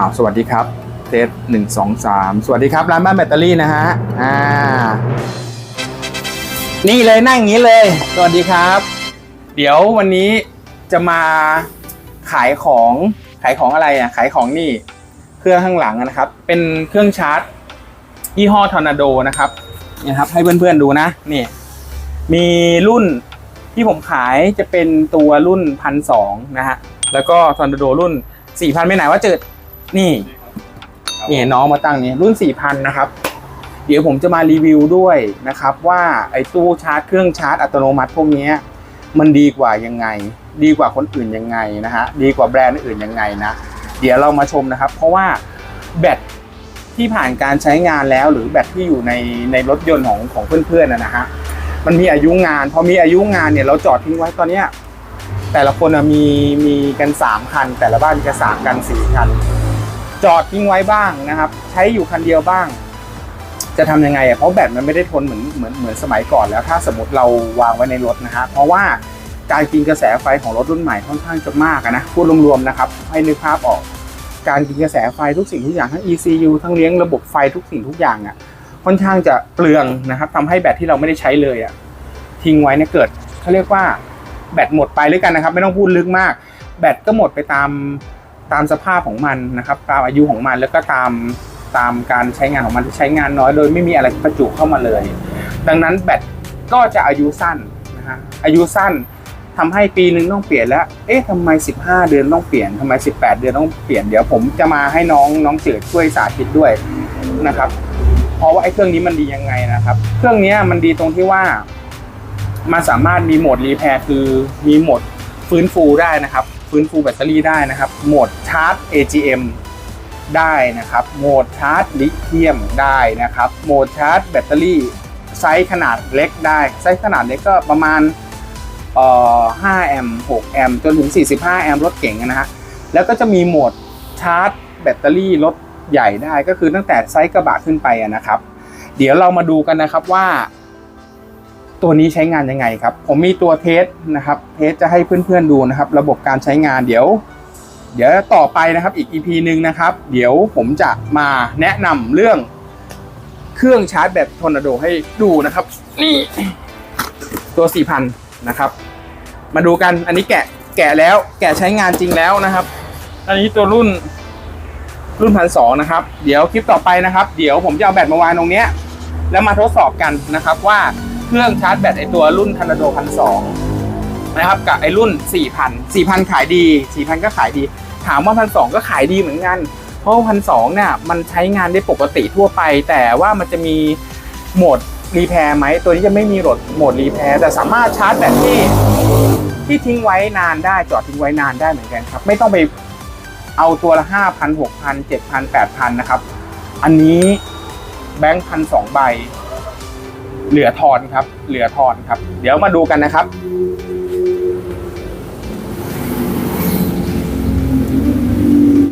าวสวัสดีครับเทสหนึ่งสองสามสวัสดีครับ ร้านบ้านแบตเตอรี่นะฮะอ่านี่เลยนั่งอย่างนี้เลย สวัสดีครับ เดี๋ยววันนี้จะมาขายของขายของอะไรอะขายของนี่เครื่องข้างหลังนะครับ เป็นเครื่องชาร์จยี่ห้อทอร์นาโดนะครับเนี่ยครับ ให้เพื่อนๆดูนะนี่ มีรุ่นที่ผมขายจะเป็นตัวรุ่นพันสองนะฮะแล้วก็ทอร์นาโดรุ่นสี่พันไม่ไหนว่าเจอ นี่นี่น้องมาตั้งนี่รุ่นสี่พันนะครับ เดี๋ยวผมจะมารีวิวด้วยนะครับ ว่าไอ้ตู้ชาร์จเครื่องชาร์จอัตโนมัติพวกเนี้ยมันดีกว่ายังไง ดีกว่าคนอื่นยังไงนะฮะดีกว่าแบรนด์อื่นยังไงนะ เดี๋ยวเรามาชมนะครับ เพราะว่าแบตที่ผ่านการใช้งานแล้วหรือแบตที่อยู่ในในรถยนต์ของของเพื่อนๆนะนะฮะมันมีอายุงาน พอมีอายุงานเนี่ยเราจอดทิ้งไว้ตอนเนี้ยแต่ละคนอะมีมีกันสามคัน แต่ละบ้านมีกันสามกันสี่คัน จอดทิ้งไว้บ้างนะครับ ใช้อยู่คันเดียวบ้าง จะทำยังไงอะเพราะแบตมันไม่ได้ทนเหมือนเหมือนเหมือนสมัยก่อนแล้ว ถ้าสมมติเราวางไว้ในรถนะฮะเพราะว่าการกินกระแสไฟของรถรุ่นใหม่ค่อนข้างจะมากนะพูดรวมๆนะครับ ให้นึกภาพออก การกินกระแสไฟทุกสิ่งทุกอย่างทั้ง ECU ทั้งเลี้ยงระบบไฟทุกสิ่งทุกอย่างอะค่อนข้างจะเปลืองนะครับทำให้แบตที่เราไม่ได้ใช้เลยอะทิ้งไว้เนี่ยเกิดเขาเรียกว่าแบตหมดไปเลยกันนะครับ ไม่ต้องพูดลึกมาก แบตก็หมดไปตาม ตามสภาพของมันนะครับตามอายุของมันแล้วก็ตามตามการใช้งานของมันที่ใช้งานน้อยโดยไม่มีอะไรประจุเข้ามาเลย ดังนั้นแบตก็จะอายุสั้นนะฮะอายุสั้นทำให้ปีหนึ่งต้องเปลี่ยนแล้ว เอ๊ะทำไม 15 เดือนต้องเปลี่ยนทำไม 18 เดือนต้องเปลี่ยน เดี๋ยวผมจะมาให้น้องน้องเจิดช่วยสาธิตด้วยนะครับ เพราะว่าไอ้เครื่องนี้มันดียังไงนะครับ เครื่องนี้มันดีตรงที่ว่า มันสามารถมีโหมดรีแพร์คือมีโหมดฟื้นฟูได้นะครับ ฟื้นฟูแบตเตอรี่ได้นะครับ โหมดชาร์จ AGM ได้นะครับ โหมดชาร์จลิเธียมได้นะครับ โหมดชาร์จแบตเตอรี่ไซส์ขนาดเล็กได้ ไซส์ขนาดเล็กก็ประมาณเอ่อ5แอมป์6แอมป์จนถึง 45 แอมป์รถเก๋งนะฮะ แล้วก็จะมีโหมดชาร์จแบตเตอรี่รถใหญ่ได้ก็คือตั้งแต่ไซส์กระบะขึ้นไปนะครับ เดี๋ยวเรามาดูกันนะครับว่า ตัวนี้ใช้งานยังไงครับ ผมมีตัวเทสนะครับเทสจะให้เพื่อนๆดูนะครับ ระบบการใช้งานเดี๋ยว เดี๋ยวต่อไปนะครับอีก EP หนึ่งนะครับ เดี๋ยวผมจะมาแนะนำเรื่องเครื่องชาร์จแบตทอร์นาโดให้ดูนะครับ นี่ตัว4,000นะครับ มาดูกันอันนี้แกะแกะแล้วแกะใช้งานจริงแล้วนะครับ อันนี้ตัวรุ่นรุ่นพันสองนะครับ เดี๋ยวคลิปต่อไปนะครับ เดี๋ยวผมจะเอาแบตมาวางตรงเนี้ย แล้วมาทดสอบกันนะครับว่า เครื่องชาร์จแบตไอตัวรุ่นทันโดพันสองนะครับกับไอรุ่น 4,000 4,000 ขายดี 4,000 ก็ขายดี ถามว่าพันสองก็ขายดีเหมือนกัน เพราะพันสองเนี่ยมันใช้งานได้ปกติทั่วไป แต่ว่ามันจะมีโหมดรีแพร์ไหมตัวนี้จะไม่มีโหมดโหมดรีแพร์แต่สามารถชาร์จแบตที่ที่ทิ้งไว้นานได้จอดทิ้งไว้นานได้เหมือนกันครับ ไม่ต้องไปเอาตัวละ 5,000 6,000 7,000 8,000 นะครับ อันนี้แบงค์พันสองใบ เหลือทอนครับ เหลือทอนครับ เดี๋ยวมาดูกันนะครับ